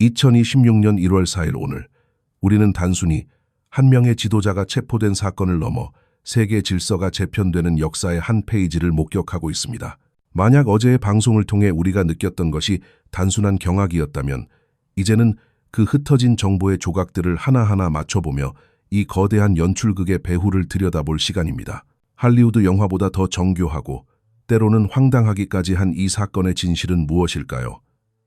2026년 1월 4일 오늘 우리는 단순히 한 명의 지도자가 체포된 사건을 넘어 세계 질서가 재편되는 역사의 한 페이지를 목격하고 있습니다. 만약 어제의 방송을 통해 우리가 느꼈던 것이 단순한 경악이었다면 이제는 그 흩어진 정보의 조각들을 하나하나 맞춰보며 이 거대한 연출극의 배후를 들여다볼 시간입니다. 할리우드 영화보다 더 정교하고 때로는 황당하기까지 한 이 사건의 진실은 무엇일까요?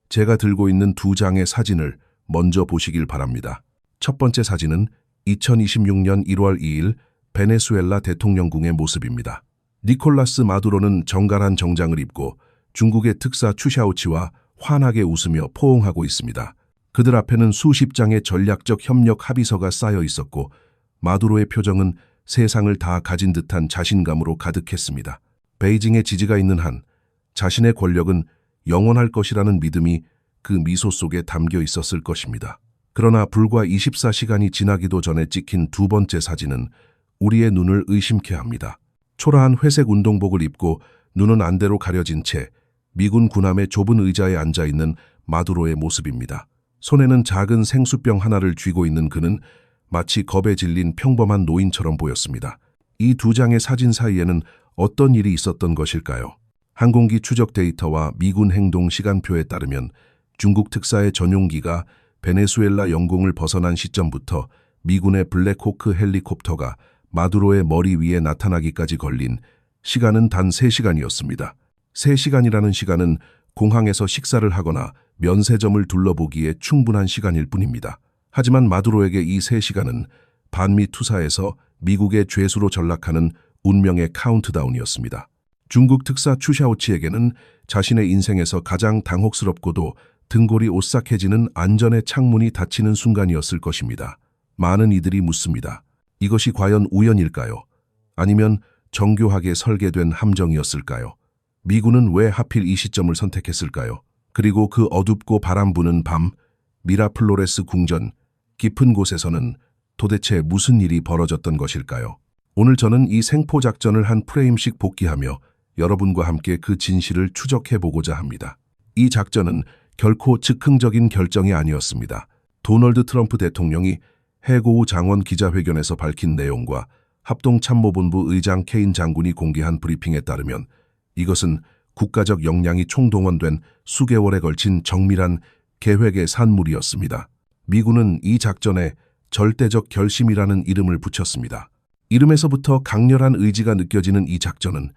제가 들고 있는 두 장의 사진을 먼저 보시길 바랍니다. 첫 번째 사진은 2026년 1월 2일 베네수엘라 대통령궁의 모습입니다. 니콜라스 마두로는 정갈한 정장을 입고 중국의 특사 추샤오치와 환하게 웃으며 포옹하고 있습니다. 그들 앞에는 수십 장의 전략적 협력 합의서가 쌓여 있었고 마두로의 표정은 세상을 다 가진 듯한 자신감으로 가득했습니다. 베이징의 지지가 있는 한 자신의 권력은 영원할 것이라는 믿음이 그 미소 속에 담겨 있었을 것입니다. 그러나 불과 24시간이 지나기도 전에 찍힌 두 번째 사진은 우리의 눈을 의심케 합니다. 초라한 회색 운동복을 입고 눈은 안대로 가려진 채 미군 군함의 좁은 의자에 앉아 있는 마두로의 모습입니다. 손에는 작은 생수병 하나를 쥐고 있는 그는 마치 겁에 질린 평범한 노인처럼 보였습니다. 이 두 장의 사진 사이에는 어떤 일이 있었던 것일까요? 항공기 추적 데이터와 미군 행동 시간표에 따르면 중국 특사의 전용기가 베네수엘라 영공을 벗어난 시점부터 미군의 블랙호크 헬리콥터가 마두로의 머리 위에 나타나기까지 걸린 시간은 단 3시간이었습니다. 3시간이라는 시간은 공항에서 식사를 하거나 면세점을 둘러보기에 충분한 시간일 뿐입니다. 하지만 마두로에게 이 3시간은 반미 투사에서 미국의 죄수로 전락하는 운명의 카운트다운이었습니다. 중국 특사 추샤오치에게는 자신의 인생에서 가장 당혹스럽고도 등골이 오싹해지는 안전의 창문이 닫히는 순간이었을 것입니다. 많은 이들이 묻습니다. 이것이 과연 우연일까요? 아니면 정교하게 설계된 함정이었을까요? 미군은 왜 하필 이 시점을 선택했을까요? 그리고 그 어둡고 바람 부는 밤, 미라플로레스 궁전, 깊은 곳에서는 도대체 무슨 일이 벌어졌던 것일까요? 오늘 저는 이 생포 작전을 한 프레임씩 복귀하며 여러분과 함께 그 진실을 추적해 보고자 합니다. 이 작전은 결코 즉흥적인 결정이 아니었습니다. 도널드 트럼프 대통령이 해고 후 장원 기자회견에서 밝힌 내용과 합동참모본부 의장 케인 장군이 공개한 브리핑에 따르면 이것은 국가적 역량이 총동원된 수개월에 걸친 정밀한 계획의 산물이었습니다. 미군은 이 작전에 절대적 결심이라는 이름을 붙였습니다. 이름에서부터 강렬한 의지가 느껴지는 이 작전은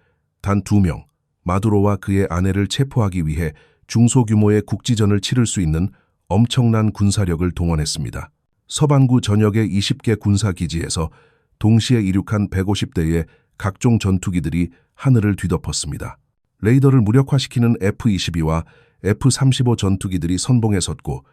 단 두 명, 마두로와 그의 아내를 체포하기 위해 중소규모의 국지전을 치를 수 있는 엄청난 군사력을 동원했습니다. 서반구 전역의 20개 군사기지에서 동시에 이륙한 150대의 각종 전투기들이 하늘을 뒤덮었습니다. 레이더를 무력화시키는 F-22와 F-35 전투기들이 선봉에 섰고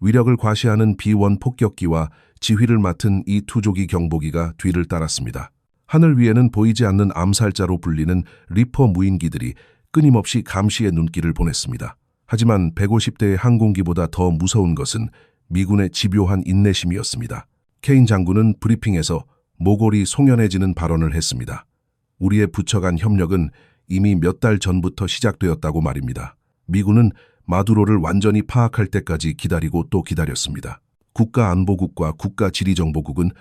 위력을 과시하는 B-1 폭격기와 지휘를 맡은 이 투조기 경보기가 뒤를 따랐습니다. 하늘 위에는 보이지 않는 암살자로 불리는 리퍼 무인기들이 끊임없이 감시의 눈길을 보냈습니다. 하지만 150대의 항공기보다 더 무서운 것은 미군의 집요한 인내심이었습니다. 케인 장군은 브리핑에서 모골이 송연해지는 발언을 했습니다. 우리의 부처 간 협력은 이미 몇 달 전부터 시작되었다고 말입니다. 미군은 마두로를 완전히 파악할 때까지 기다리고 또 기다렸습니다. 국가안보국과 국가지리정보국은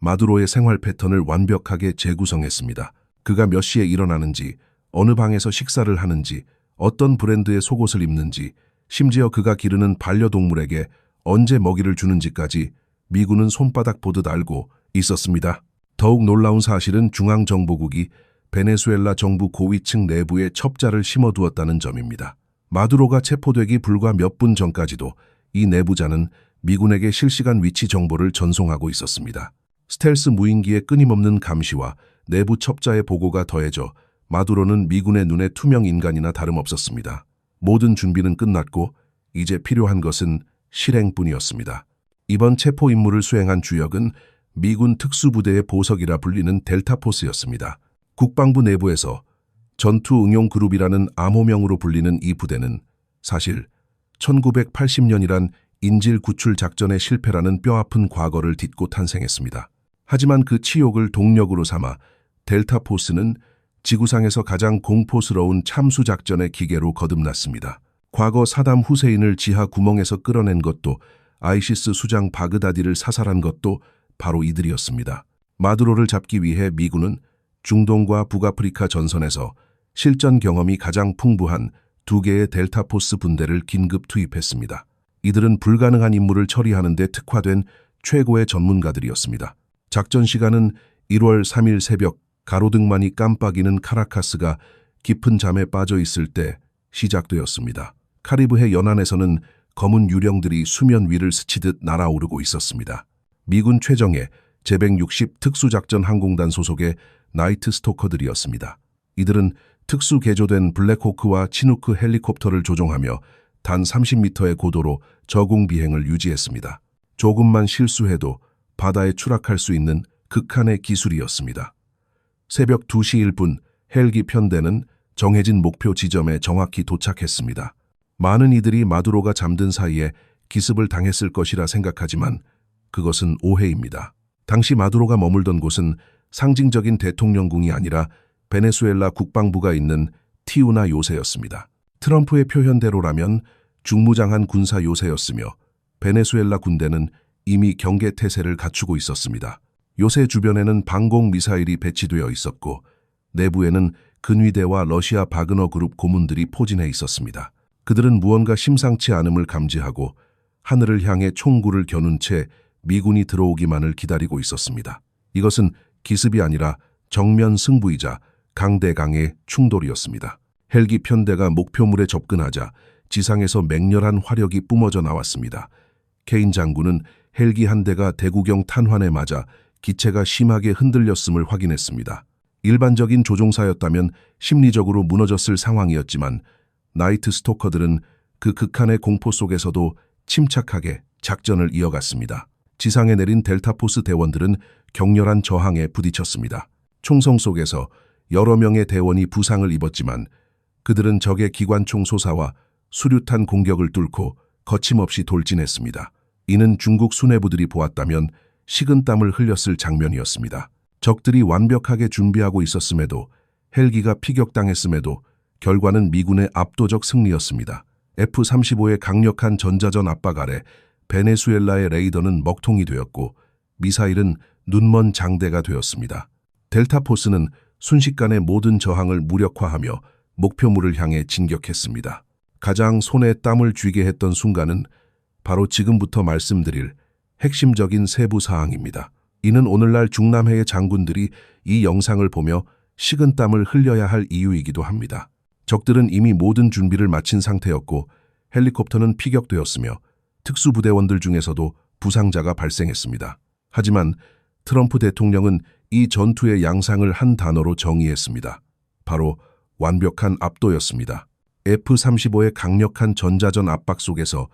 마두로의 생활 패턴을 완벽하게 재구성했습니다. 그가 몇 시에 일어나는지, 어느 방에서 식사를 하는지, 어떤 브랜드의 속옷을 입는지, 심지어 그가 기르는 반려동물에게 언제 먹이를 주는지까지 미군은 손바닥 보듯 알고 있었습니다. 더욱 놀라운 사실은 중앙정보국이 베네수엘라 정부 고위층 내부에 첩자를 심어두었다는 점입니다. 마두로가 체포되기 불과 몇 분 전까지도 이 내부자는 미군에게 실시간 위치 정보를 전송하고 있었습니다. 스텔스 무인기의 끊임없는 감시와 내부 첩자의 보고가 더해져 마두로는 미군의 눈에 투명 인간이나 다름없었습니다. 모든 준비는 끝났고 이제 필요한 것은 실행뿐이었습니다. 이번 체포 임무를 수행한 주역은 미군 특수부대의 보석이라 불리는 델타포스였습니다. 국방부 내부에서 전투응용그룹이라는 암호명으로 불리는 이 부대는 사실 1980년이란 인질 구출 작전의 실패라는 뼈아픈 과거를 딛고 탄생했습니다. 하지만 그 치욕을 동력으로 삼아 델타 포스는 지구상에서 가장 공포스러운 참수 작전의 기계로 거듭났습니다. 과거 사담 후세인을 지하 구멍에서 끌어낸 것도 아이시스 수장 바그다디를 사살한 것도 바로 이들이었습니다. 마두로를 잡기 위해 미군은 중동과 북아프리카 전선에서 실전 경험이 가장 풍부한 두 개의 델타 포스 분대를 긴급 투입했습니다. 이들은 불가능한 임무를 처리하는 데 특화된 최고의 전문가들이었습니다. 작전 시간은 1월 3일 새벽 가로등만이 깜빡이는 카라카스가 깊은 잠에 빠져 있을 때 시작되었습니다. 카리브해 연안에서는 검은 유령들이 수면 위를 스치듯 날아오르고 있었습니다. 미군 최정예 제160 특수작전 항공단 소속의 나이트 스토커들이었습니다. 이들은 특수 개조된 블랙호크와 치누크 헬리콥터를 조종하며 단 30m의 고도로 저공 비행을 유지했습니다. 조금만 실수해도 바다에 추락할 수 있는 극한의 기술이었습니다. 새벽 2시 1분 헬기 편대는 정해진 목표 지점에 정확히 도착했습니다. 많은 이들이 마두로가 잠든 사이에 기습을 당했을 것이라 생각하지만 그것은 오해입니다. 당시 마두로가 머물던 곳은 상징적인 대통령궁이 아니라 베네수엘라 국방부가 있는 티우나 요새였습니다. 트럼프의 표현대로라면 중무장한 군사 요새였으며 베네수엘라 군대는 이미 경계 태세를 갖추고 있었습니다. 요새 주변에는 방공 미사일이 배치되어 있었고 내부에는 근위대와 러시아 바그너 그룹 고문들이 포진해 있었습니다. 그들은 무언가 심상치 않음을 감지하고 하늘을 향해 총구를 겨눈 채 미군이 들어오기만을 기다리고 있었습니다. 이것은 기습이 아니라 정면 승부이자 강대강의 충돌이었습니다. 헬기 편대가 목표물에 접근하자 지상에서 맹렬한 화력이 뿜어져 나왔습니다. 케인 장군은 헬기 한 대가 대구경 탄환에 맞아 기체가 심하게 흔들렸음을 확인했습니다. 일반적인 조종사였다면 심리적으로 무너졌을 상황이었지만 나이트 스토커들은 그 극한의 공포 속에서도 침착하게 작전을 이어갔습니다. 지상에 내린 델타포스 대원들은 격렬한 저항에 부딪혔습니다. 총성 속에서 여러 명의 대원이 부상을 입었지만 그들은 적의 기관총 소사와 수류탄 공격을 뚫고 거침없이 돌진했습니다. 이는 중국 수뇌부들이 보았다면 식은땀을 흘렸을 장면이었습니다. 적들이 완벽하게 준비하고 있었음에도 헬기가 피격당했음에도 결과는 미군의 압도적 승리였습니다. F-35의 강력한 전자전 압박 아래 베네수엘라의 레이더는 먹통이 되었고 미사일은 눈먼 장대가 되었습니다. 델타포스는 순식간에 모든 저항을 무력화하며 목표물을 향해 진격했습니다. 가장 손에 땀을 쥐게 했던 순간은 바로 지금부터 말씀드릴 핵심적인 세부 사항입니다. 이는 오늘날 중남해의 장군들이 이 영상을 보며 식은땀을 흘려야 할 이유이기도 합니다. 적들은 이미 모든 준비를 마친 상태였고 헬리콥터는 피격되었으며 특수부대원들 중에서도 부상자가 발생했습니다. 하지만 트럼프 대통령은 이 전투의 양상을 한 단어로 정의했습니다. 바로 완벽한 압도였습니다. F-35의 강력한 전자전 압박 속에서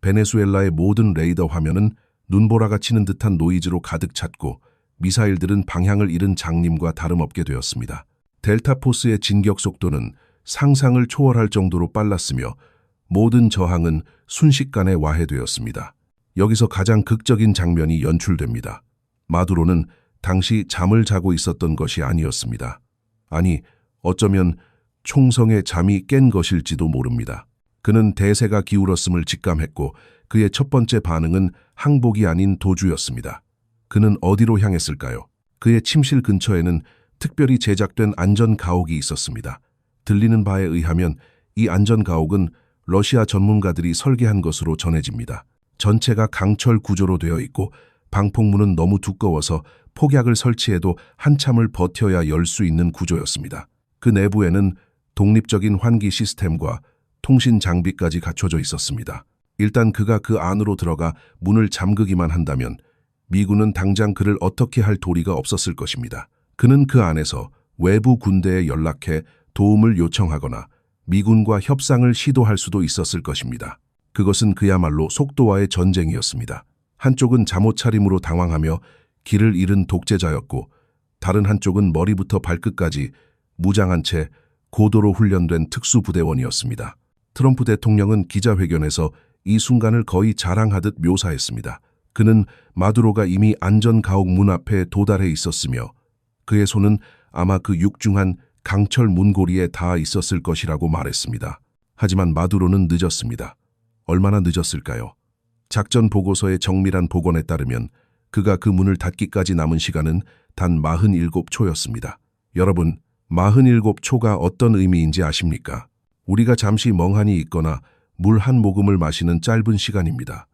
베네수엘라의 모든 레이더 화면은 눈보라가 치는 듯한 노이즈로 가득 찼고 미사일들은 방향을 잃은 장님과 다름없게 되었습니다. 델타포스의 진격 속도는 상상을 초월할 정도로 빨랐으며 모든 저항은 순식간에 와해되었습니다. 여기서 가장 극적인 장면이 연출됩니다. 마두로는 당시 잠을 자고 있었던 것이 아니었습니다. 아니, 어쩌면 총성의 잠이 깬 것일지도 모릅니다. 그는 대세가 기울었음을 직감했고 그의 첫 번째 반응은 항복이 아닌 도주였습니다. 그는 어디로 향했을까요? 그의 침실 근처에는 특별히 제작된 안전가옥이 있었습니다. 들리는 바에 의하면 이 안전가옥은 러시아 전문가들이 설계한 것으로 전해집니다. 전체가 강철 구조로 되어 있고 방폭문은 너무 두꺼워서 폭약을 설치해도 한참을 버텨야 열 수 있는 구조였습니다. 그 내부에는 독립적인 환기 시스템과 통신 장비까지 갖춰져 있었습니다. 일단 그가 그 안으로 들어가 문을 잠그기만 한다면 미군은 당장 그를 어떻게 할 도리가 없었을 것입니다. 그는 그 안에서 외부 군대에 연락해 도움을 요청하거나 미군과 협상을 시도할 수도 있었을 것입니다. 그것은 그야말로 속도와의 전쟁이었습니다. 한쪽은 잠옷 차림으로 당황하며 길을 잃은 독재자였고 다른 한쪽은 머리부터 발끝까지 무장한 채 고도로 훈련된 특수부대원이었습니다. 트럼프 대통령은 기자회견에서 이 순간을 거의 자랑하듯 묘사했습니다. 그는 마두로가 이미 안전가옥 문 앞에 도달해 있었으며 그의 손은 아마 그 육중한 강철 문고리에 닿아 있었을 것이라고 말했습니다. 하지만 마두로는 늦었습니다. 얼마나 늦었을까요? 작전 보고서의 정밀한 복원에 따르면 그가 그 문을 닫기까지 남은 시간은 단 47초였습니다. 여러분, 47초가 어떤 의미인지 아십니까? 우리가 잠시 멍하니 있거나 물 한 모금을 마시는 짧은 시간입니다.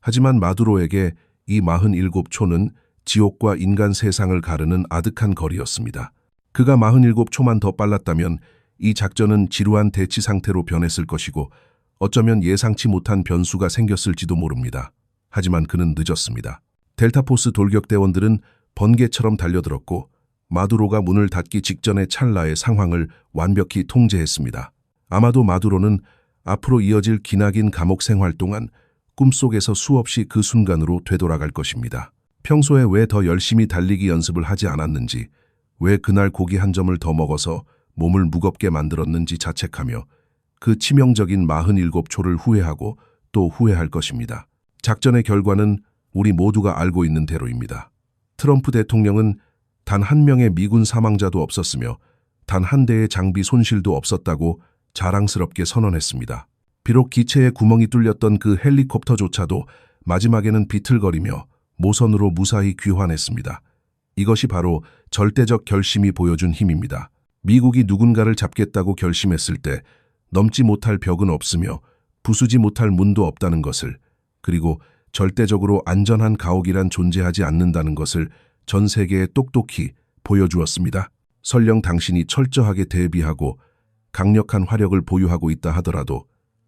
하지만 마두로에게 이 47초는 지옥과 인간 세상을 가르는 아득한 거리였습니다. 그가 47초만 더 빨랐다면 이 작전은 지루한 대치 상태로 변했을 것이고 어쩌면 예상치 못한 변수가 생겼을지도 모릅니다. 하지만 그는 늦었습니다. 델타포스 돌격대원들은 번개처럼 달려들었고 마두로가 문을 닫기 직전의 찰나의 상황을 완벽히 통제했습니다. 아마도 마두로는 앞으로 이어질 기나긴 감옥 생활 동안 꿈속에서 수없이 그 순간으로 되돌아갈 것입니다. 평소에 왜 더 열심히 달리기 연습을 하지 않았는지, 왜 그날 고기 한 점을 더 먹어서 몸을 무겁게 만들었는지 자책하며 그 치명적인 47초를 후회하고 또 후회할 것입니다. 작전의 결과는 우리 모두가 알고 있는 대로입니다. 트럼프 대통령은 단 한 명의 미군 사망자도 없었으며 단 한 대의 장비 손실도 없었다고 자랑스럽게 선언했습니다. 비록 기체에 구멍이 뚫렸던 그 헬리콥터조차도 마지막에는 비틀거리며 모선으로 무사히 귀환했습니다. 이것이 바로 절대적 결심이 보여준 힘입니다. 미국이 누군가를 잡겠다고 결심했을 때 넘지 못할 벽은 없으며 부수지 못할 문도 없다는 것을 그리고 절대적으로 안전한 가옥이란 존재하지 않는다는 것을 전 세계에 똑똑히 보여주었습니다. 설령 당신이 철저하게 대비하고 강력한 화력을 보유하고 있다 하더라도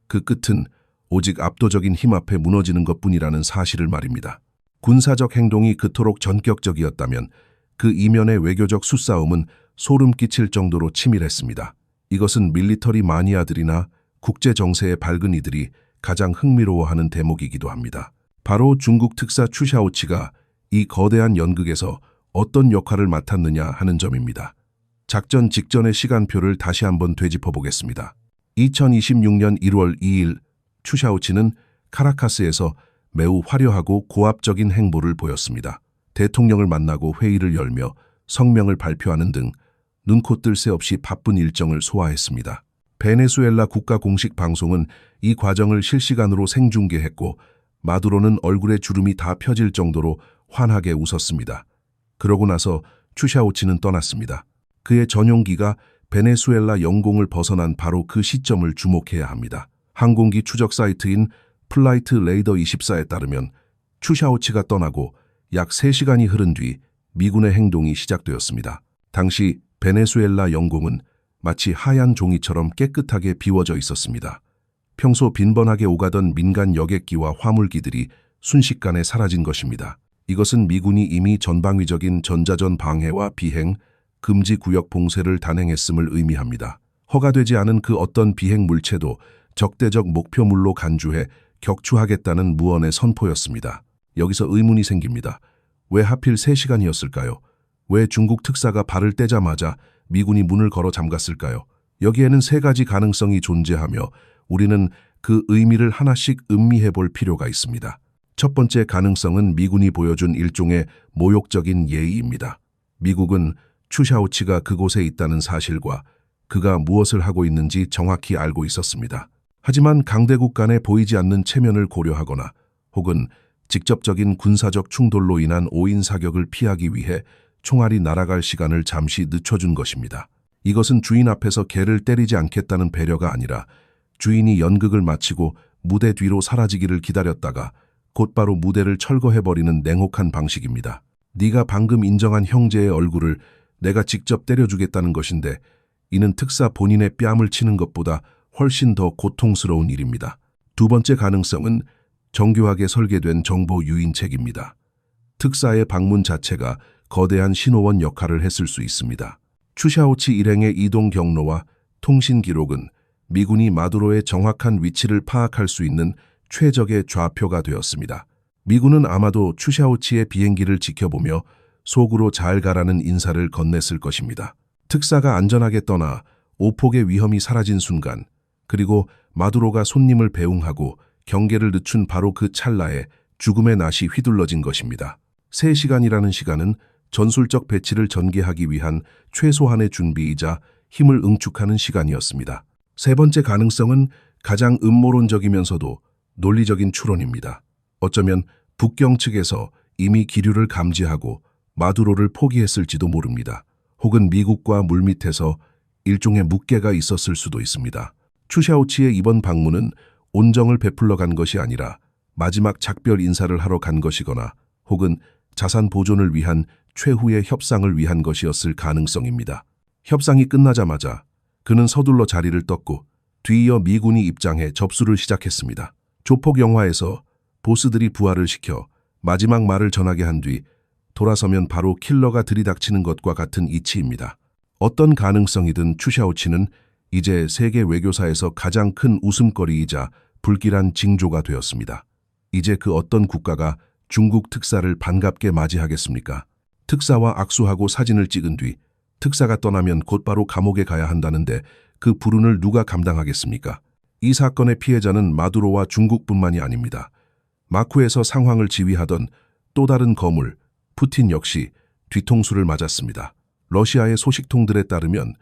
그 끝은 오직 압도적인 힘 앞에 무너지는 것뿐이라는 사실을 말입니다. 군사적 행동이 그토록 전격적이었다면 그 이면의 외교적 수싸움은 소름 끼칠 정도로 치밀했습니다. 이것은 밀리터리 마니아들이나 국제 정세의 밝은 이들이 가장 흥미로워하는 대목이기도 합니다. 바로 중국 특사 추샤오치가 이 거대한 연극에서 어떤 역할을 맡았느냐 하는 점입니다. 작전 직전의 시간표를 다시 한번 되짚어 보겠습니다. 2026년 1월 2일 추샤오치는 카라카스에서 매우 화려하고 고압적인 행보를 보였습니다. 대통령을 만나고 회의를 열며 성명을 발표하는 등 눈코 뜰 새 없이 바쁜 일정을 소화했습니다. 베네수엘라 국가 공식 방송은 이 과정을 실시간으로 생중계했고 마두로는 얼굴에 주름이 다 펴질 정도로 환하게 웃었습니다. 그러고 나서 추샤오치는 떠났습니다. 그의 전용기가 베네수엘라 영공을 벗어난 바로 그 시점을 주목해야 합니다. 항공기 추적 사이트인 플라이트 레이더 24에 따르면 추샤오치가 떠나고 약 3시간이 흐른 뒤 미군의 행동이 시작되었습니다. 당시 베네수엘라 영공은 마치 하얀 종이처럼 깨끗하게 비워져 있었습니다. 평소 빈번하게 오가던 민간 여객기와 화물기들이 순식간에 사라진 것입니다. 이것은 미군이 이미 전방위적인 전자전 방해와 비행, 금지 구역 봉쇄를 단행했음을 의미합니다. 허가되지 않은 그 어떤 비행 물체도 적대적 목표물로 간주해 격추하겠다는 무언의 선포였습니다. 여기서 의문이 생깁니다. 왜 하필 3시간이었을까요? 왜 중국 특사가 발을 떼자마자 미군이 문을 걸어 잠갔을까요? 여기에는 세 가지 가능성이 존재하며 우리는 그 의미를 하나씩 음미해 볼 필요가 있습니다. 첫 번째 가능성은 미군이 보여준 일종의 모욕적인 예의입니다. 미국은 추샤오치가 그곳에 있다는 사실과 그가 무엇을 하고 있는지 정확히 알고 있었습니다. 하지만 강대국 간에 보이지 않는 체면을 고려하거나 혹은 직접적인 군사적 충돌로 인한 오인 사격을 피하기 위해 총알이 날아갈 시간을 잠시 늦춰준 것입니다. 이것은 주인 앞에서 개를 때리지 않겠다는 배려가 아니라 주인이 연극을 마치고 무대 뒤로 사라지기를 기다렸다가 곧바로 무대를 철거해버리는 냉혹한 방식입니다. 네가 방금 인정한 형제의 얼굴을 내가 직접 때려주겠다는 것인데 이는 특사 본인의 뺨을 치는 것보다 훨씬 더 고통스러운 일입니다. 두 번째 가능성은 정교하게 설계된 정보 유인책입니다. 특사의 방문 자체가 거대한 신호원 역할을 했을 수 있습니다. 추샤오치 일행의 이동 경로와 통신 기록은 미군이 마두로의 정확한 위치를 파악할 수 있는 최적의 좌표가 되었습니다. 미군은 아마도 추샤오치의 비행기를 지켜보며 속으로 잘 가라는 인사를 건넸을 것입니다. 특사가 안전하게 떠나 오폭의 위험이 사라진 순간 그리고 마두로가 손님을 배웅하고 경계를 늦춘 바로 그 찰나에 죽음의 낫이 휘둘러진 것입니다. 3시간이라는 시간은 전술적 배치를 전개하기 위한 최소한의 준비이자 힘을 응축하는 시간이었습니다. 세 번째 가능성은 가장 음모론적이면서도 논리적인 추론입니다. 어쩌면 북경 측에서 이미 기류를 감지하고 마두로를 포기했을지도 모릅니다. 혹은 미국과 물밑에서 일종의 묵계가 있었을 수도 있습니다. 추샤오치의 이번 방문은 온정을 베풀러 간 것이 아니라 마지막 작별 인사를 하러 간 것이거나 혹은 자산 보존을 위한 최후의 협상을 위한 것이었을 가능성입니다. 협상이 끝나자마자 그는 서둘러 자리를 떴고 뒤이어 미군이 입장해 접수를 시작했습니다. 조폭 영화에서 보스들이 부하를 시켜 마지막 말을 전하게 한 뒤 돌아서면 바로 킬러가 들이닥치는 것과 같은 이치입니다. 어떤 가능성이든 추샤오치는 이제 세계 외교사에서 가장 큰 웃음거리이자 불길한 징조가 되었습니다. 이제 그 어떤 국가가 중국 특사를 반갑게 맞이하겠습니까? 특사와 악수하고 사진을 찍은 뒤 특사가 떠나면 곧바로 감옥에 가야 한다는데 그 불운을 누가 감당하겠습니까? 이 사건의 피해자는 마두로와 중국뿐만이 아닙니다. 마쿠에서 상황을 지휘하던 또 다른 거물, 푸틴 역시 뒤통수를 맞았습니다. 러시아의 소식통들에 따르면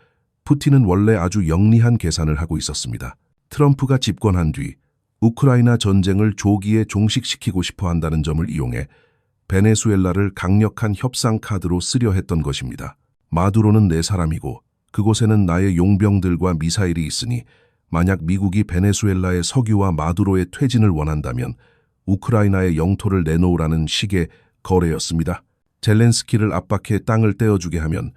푸틴은 원래 아주 영리한 계산을 하고 있었습니다. 트럼프가 집권한 뒤 우크라이나 전쟁을 조기에 종식시키고 싶어 한다는 점을 이용해 베네수엘라를 강력한 협상 카드로 쓰려 했던 것입니다. 마두로는 내 사람이고 그곳에는 나의 용병들과 미사일이 있으니 만약 미국이 베네수엘라의 석유와 마두로의 퇴진을 원한다면 우크라이나의 영토를 내놓으라는 식의 거래였습니다. 젤렌스키를 압박해 땅을 떼어주게 하면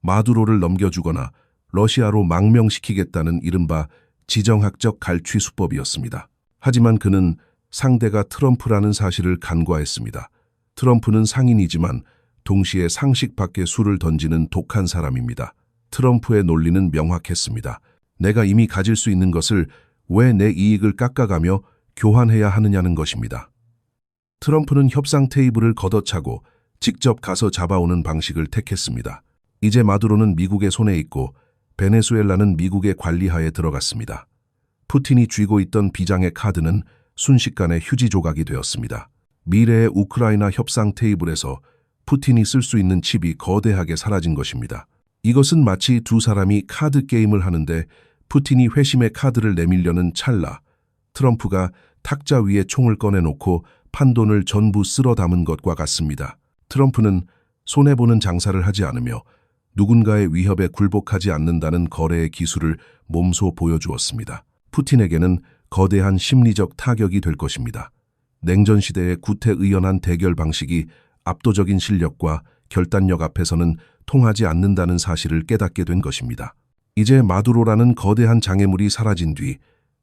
마두로를 넘겨주거나 러시아로 망명시키겠다는 이른바 지정학적 갈취 수법이었습니다. 하지만 그는 상대가 트럼프라는 사실을 간과했습니다. 트럼프는 상인이지만 동시에 상식 밖의 술을 던지는 독한 사람입니다. 트럼프의 논리는 명확했습니다. 내가 이미 가질 수 있는 것을 왜 내 이익을 깎아가며 교환해야 하느냐는 것입니다. 트럼프는 협상 테이블을 걷어차고 직접 가서 잡아오는 방식을 택했습니다. 이제 마두로는 미국의 손에 있고 베네수엘라는 미국의 관리하에 들어갔습니다. 푸틴이 쥐고 있던 비장의 카드는 순식간에 휴지 조각이 되었습니다. 미래의 우크라이나 협상 테이블에서 푸틴이 쓸 수 있는 칩이 거대하게 사라진 것입니다. 이것은 마치 두 사람이 카드 게임을 하는데 푸틴이 회심의 카드를 내밀려는 찰나 트럼프가 탁자 위에 총을 꺼내놓고 판돈을 전부 쓸어 담은 것과 같습니다. 트럼프는 손해보는 장사를 하지 않으며 누군가의 위협에 굴복하지 않는다는 거래의 기술을 몸소 보여주었습니다. 푸틴에게는 거대한 심리적 타격이 될 것입니다. 냉전 시대의 구태의연한 대결 방식이 압도적인 실력과 결단력 앞에서는 통하지 않는다는 사실을 깨닫게 된 것입니다. 이제 마두로라는 거대한 장애물이 사라진 뒤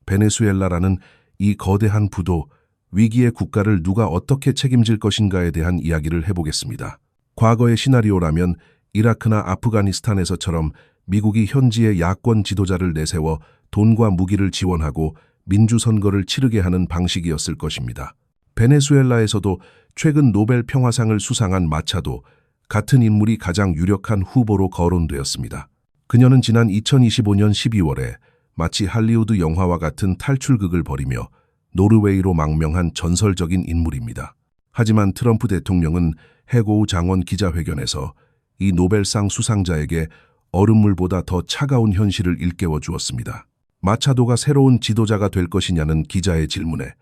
베네수엘라라는 이 거대한 부도 위기의 국가를 누가 어떻게 책임질 것인가에 대한 이야기를 해보겠습니다. 과거의 시나리오라면 이라크나 아프가니스탄에서처럼 미국이 현지의 야권 지도자를 내세워 돈과 무기를 지원하고 민주선거를 치르게 하는 방식이었을 것입니다. 베네수엘라에서도 최근 노벨 평화상을 수상한 마차도 같은 인물이 가장 유력한 후보로 거론되었습니다. 그녀는 지난 2025년 12월에 마치 할리우드 영화와 같은 탈출극을 벌이며 노르웨이로 망명한 전설적인 인물입니다. 하지만 트럼프 대통령은 해고우 장원 기자회견에서 이 노벨상 수상자에게 얼음물보다 더 차가운 현실을 일깨워 주었습니다. 마차도가 새로운 지도자가 될 것이냐는 기자의 질문에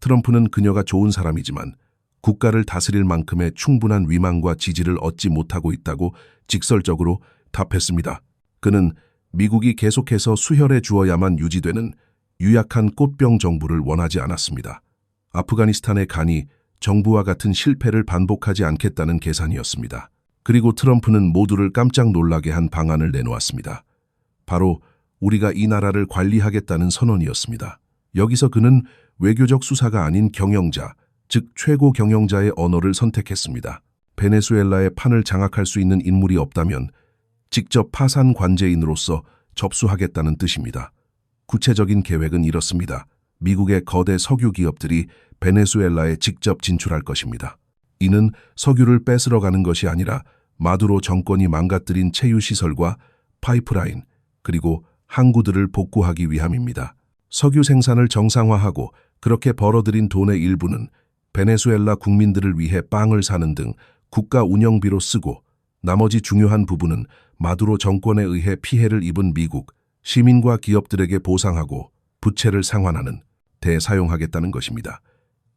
트럼프는 그녀가 좋은 사람이지만 국가를 다스릴 만큼의 충분한 위망과 지지를 얻지 못하고 있다고 직설적으로 답했습니다. 그는 미국이 계속해서 수혈해 주어야만 유지되는 유약한 꽃병 정부를 원하지 않았습니다. 아프가니스탄의 간이 정부와 같은 실패를 반복하지 않겠다는 계산이었습니다. 그리고 트럼프는 모두를 깜짝 놀라게 한 방안을 내놓았습니다. 바로 우리가 이 나라를 관리하겠다는 선언이었습니다. 여기서 그는 외교적 수사가 아닌 경영자, 즉 최고 경영자의 언어를 선택했습니다. 베네수엘라의 판을 장악할 수 있는 인물이 없다면 직접 파산 관제인으로서 접수하겠다는 뜻입니다. 구체적인 계획은 이렇습니다. 미국의 거대 석유 기업들이 베네수엘라에 직접 진출할 것입니다. 이는 석유를 뺏으러 가는 것이 아니라 마두로 정권이 망가뜨린 체유시설과 파이프라인, 그리고 항구들을 복구하기 위함입니다. 석유 생산을 정상화하고 그렇게 벌어들인 돈의 일부는 베네수엘라 국민들을 위해 빵을 사는 등 국가 운영비로 쓰고 나머지 중요한 부분은 마두로 정권에 의해 피해를 입은 미국, 시민과 기업들에게 보상하고 부채를 상환하는 데 사용하겠다는 것입니다.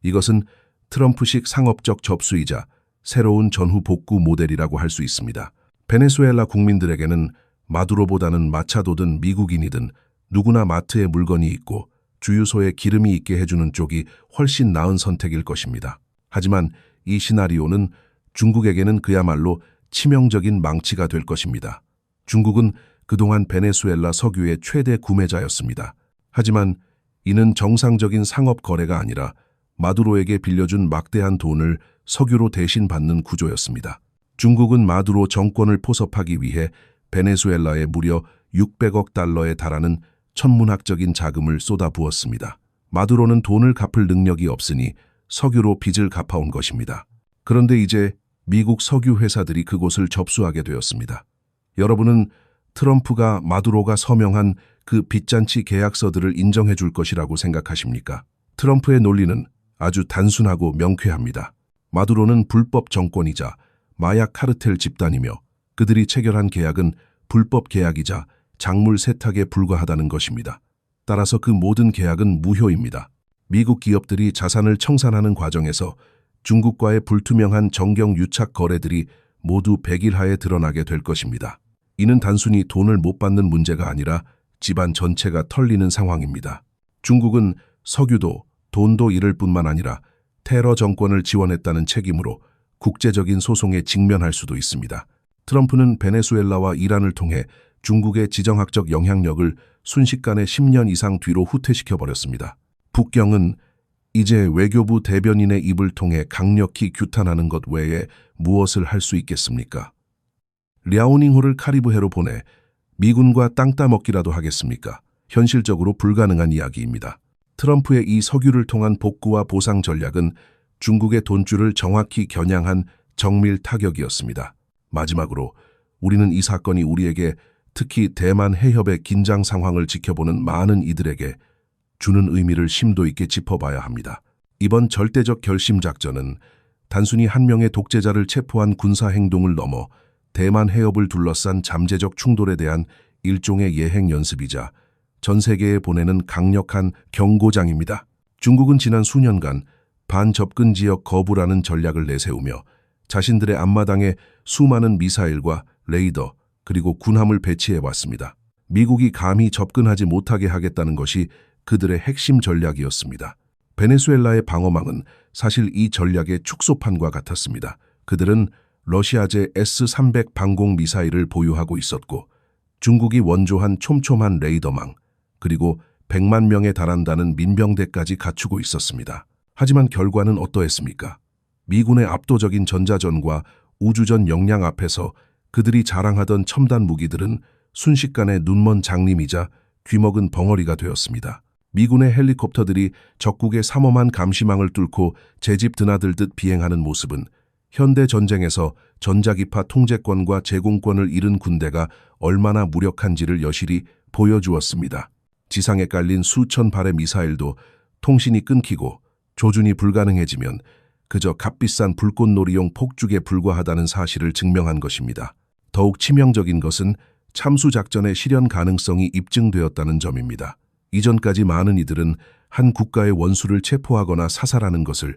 이것은 트럼프식 상업적 접수이자 새로운 전후 복구 모델이라고 할 수 있습니다. 베네수엘라 국민들에게는 마두로보다는 마차도든 미국인이든 누구나 마트에 물건이 있고 주유소에 기름이 있게 해주는 쪽이 훨씬 나은 선택일 것입니다. 하지만 이 시나리오는 중국에게는 그야말로 치명적인 망치가 될 것입니다. 중국은 그동안 베네수엘라 석유의 최대 구매자였습니다. 하지만 이는 정상적인 상업 거래가 아니라 마두로에게 빌려준 막대한 돈을 석유로 대신 받는 구조였습니다. 중국은 마두로 정권을 포섭하기 위해 베네수엘라에 무려 600억 달러에 달하는 천문학적인 자금을 쏟아부었습니다. 마두로는 돈을 갚을 능력이 없으니 석유로 빚을 갚아온 것입니다. 그런데 이제 미국 석유 회사들이 그곳을 접수하게 되었습니다. 여러분은 트럼프가 마두로가 서명한 그 빚잔치 계약서들을 인정해 줄 것이라고 생각하십니까? 트럼프의 논리는 아주 단순하고 명쾌합니다. 마두로는 불법 정권이자 마약 카르텔 집단이며 그들이 체결한 계약은 불법 계약이자 작물 세탁에 불과하다는 것입니다. 따라서 그 모든 계약은 무효입니다. 미국 기업들이 자산을 청산하는 과정에서 중국과의 불투명한 정경 유착 거래들이 모두 백일하에 드러나게 될 것입니다. 이는 단순히 돈을 못 받는 문제가 아니라 집안 전체가 털리는 상황입니다. 중국은 석유도 돈도 잃을 뿐만 아니라 테러 정권을 지원했다는 책임으로 국제적인 소송에 직면할 수도 있습니다. 트럼프는 베네수엘라와 이란을 통해 중국의 지정학적 영향력을 순식간에 10년 이상 뒤로 후퇴시켜버렸습니다. 북경은 이제 외교부 대변인의 입을 통해 강력히 규탄하는 것 외에 무엇을 할 수 있겠습니까? 랴오닝호를 카리브해로 보내 미군과 땅 따먹기라도 하겠습니까? 현실적으로 불가능한 이야기입니다. 트럼프의 이 석유를 통한 복구와 보상 전략은 중국의 돈줄을 정확히 겨냥한 정밀 타격이었습니다. 마지막으로 우리는 이 사건이 우리에게 특히 대만 해협의 긴장 상황을 지켜보는 많은 이들에게 주는 의미를 심도 있게 짚어봐야 합니다. 이번 절대적 결심 작전은 단순히 한 명의 독재자를 체포한 군사 행동을 넘어 대만 해협을 둘러싼 잠재적 충돌에 대한 일종의 예행 연습이자 전 세계에 보내는 강력한 경고장입니다. 중국은 지난 수년간 반접근 지역 거부라는 전략을 내세우며 자신들의 앞마당에 수많은 미사일과 레이더, 그리고 군함을 배치해 왔습니다. 미국이 감히 접근하지 못하게 하겠다는 것이 그들의 핵심 전략이었습니다. 베네수엘라의 방어망은 사실 이 전략의 축소판과 같았습니다. 그들은 러시아제 S-300 방공 미사일을 보유하고 있었고 중국이 원조한 촘촘한 레이더망 그리고 100만 명에 달한다는 민병대까지 갖추고 있었습니다. 하지만 결과는 어떠했습니까? 미군의 압도적인 전자전과 우주전 역량 앞에서 그들이 자랑하던 첨단 무기들은 순식간에 눈먼 장님이자 귀먹은 벙어리가 되었습니다. 미군의 헬리콥터들이 적국의 삼엄한 감시망을 뚫고 제집 드나들듯 비행하는 모습은 현대 전쟁에서 전자기파 통제권과 제공권을 잃은 군대가 얼마나 무력한지를 여실히 보여주었습니다. 지상에 깔린 수천 발의 미사일도 통신이 끊기고 조준이 불가능해지면 그저 값비싼 불꽃놀이용 폭죽에 불과하다는 사실을 증명한 것입니다. 더욱 치명적인 것은 참수작전의 실현 가능성이 입증되었다는 점입니다. 이전까지 많은 이들은 한 국가의 원수를 체포하거나 사살하는 것을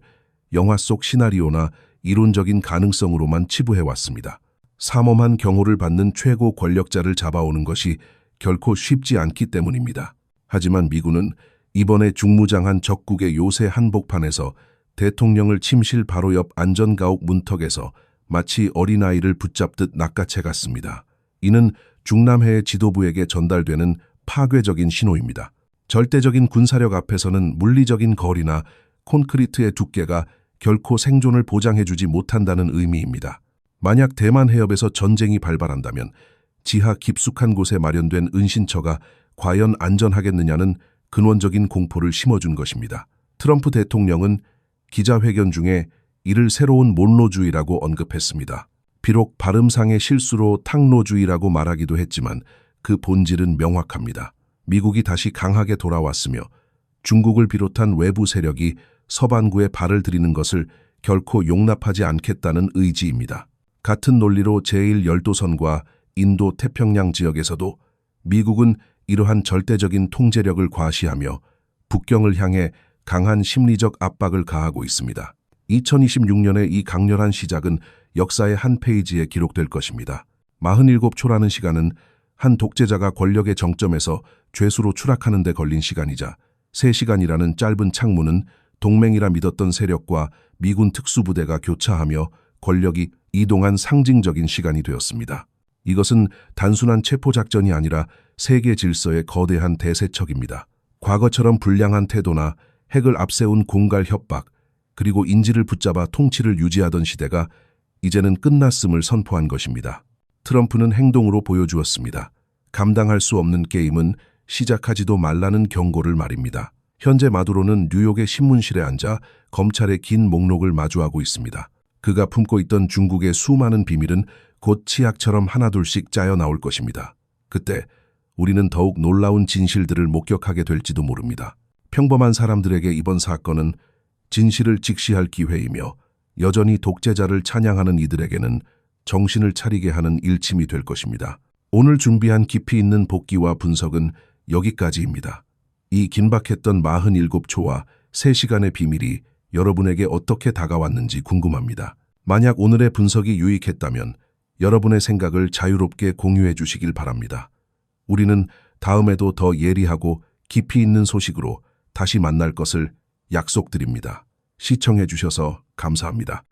영화 속 시나리오나 이론적인 가능성으로만 치부해왔습니다. 삼엄한 경호를 받는 최고 권력자를 잡아오는 것이 결코 쉽지 않기 때문입니다. 하지만 미군은 이번에 중무장한 적국의 요새 한복판에서 대통령을 침실 바로 옆 안전가옥 문턱에서 마치 어린아이를 붙잡듯 낚아채 갔습니다. 이는 중남해의 지도부에게 전달되는 파괴적인 신호입니다. 절대적인 군사력 앞에서는 물리적인 거리나 콘크리트의 두께가 결코 생존을 보장해주지 못한다는 의미입니다. 만약 대만 해협에서 전쟁이 발발한다면 지하 깊숙한 곳에 마련된 은신처가 과연 안전하겠느냐는 근원적인 공포를 심어준 것입니다. 트럼프 대통령은 기자회견 중에 이를 새로운 몬로주의라고 언급했습니다. 비록 발음상의 실수로 탕로주의라고 말하기도 했지만 그 본질은 명확합니다. 미국이 다시 강하게 돌아왔으며 중국을 비롯한 외부 세력이 서반구에 발을 들이는 것을 결코 용납하지 않겠다는 의지입니다. 같은 논리로 제1열도선과 인도 태평양 지역에서도 미국은 이러한 절대적인 통제력을 과시하며 북경을 향해 강한 심리적 압박을 가하고 있습니다. 2026년의 이 강렬한 시작은 역사의 한 페이지에 기록될 것입니다. 47초라는 시간은 한 독재자가 권력의 정점에서 죄수로 추락하는 데 걸린 시간이자 3시간이라는 짧은 창문은 동맹이라 믿었던 세력과 미군 특수부대가 교차하며 권력이 이동한 상징적인 시간이 되었습니다. 이것은 단순한 체포작전이 아니라 세계 질서의 거대한 대세척입니다. 과거처럼 불량한 태도나 핵을 앞세운 공갈 협박, 그리고 인지를 붙잡아 통치를 유지하던 시대가 이제는 끝났음을 선포한 것입니다. 트럼프는 행동으로 보여주었습니다. 감당할 수 없는 게임은 시작하지도 말라는 경고를 말입니다. 현재 마두로는 뉴욕의 신문실에 앉아 검찰의 긴 목록을 마주하고 있습니다. 그가 품고 있던 중국의 수많은 비밀은 곧 치약처럼 하나둘씩 짜여 나올 것입니다. 그때 우리는 더욱 놀라운 진실들을 목격하게 될지도 모릅니다. 평범한 사람들에게 이번 사건은 진실을 직시할 기회이며 여전히 독재자를 찬양하는 이들에게는 정신을 차리게 하는 일침이 될 것입니다. 오늘 준비한 깊이 있는 복기와 분석은 여기까지입니다. 이 긴박했던 47초와 3시간의 비밀이 여러분에게 어떻게 다가왔는지 궁금합니다. 만약 오늘의 분석이 유익했다면 여러분의 생각을 자유롭게 공유해 주시길 바랍니다. 우리는 다음에도 더 예리하고 깊이 있는 소식으로 다시 만날 것을 약속드립니다. 시청해 주셔서 감사합니다.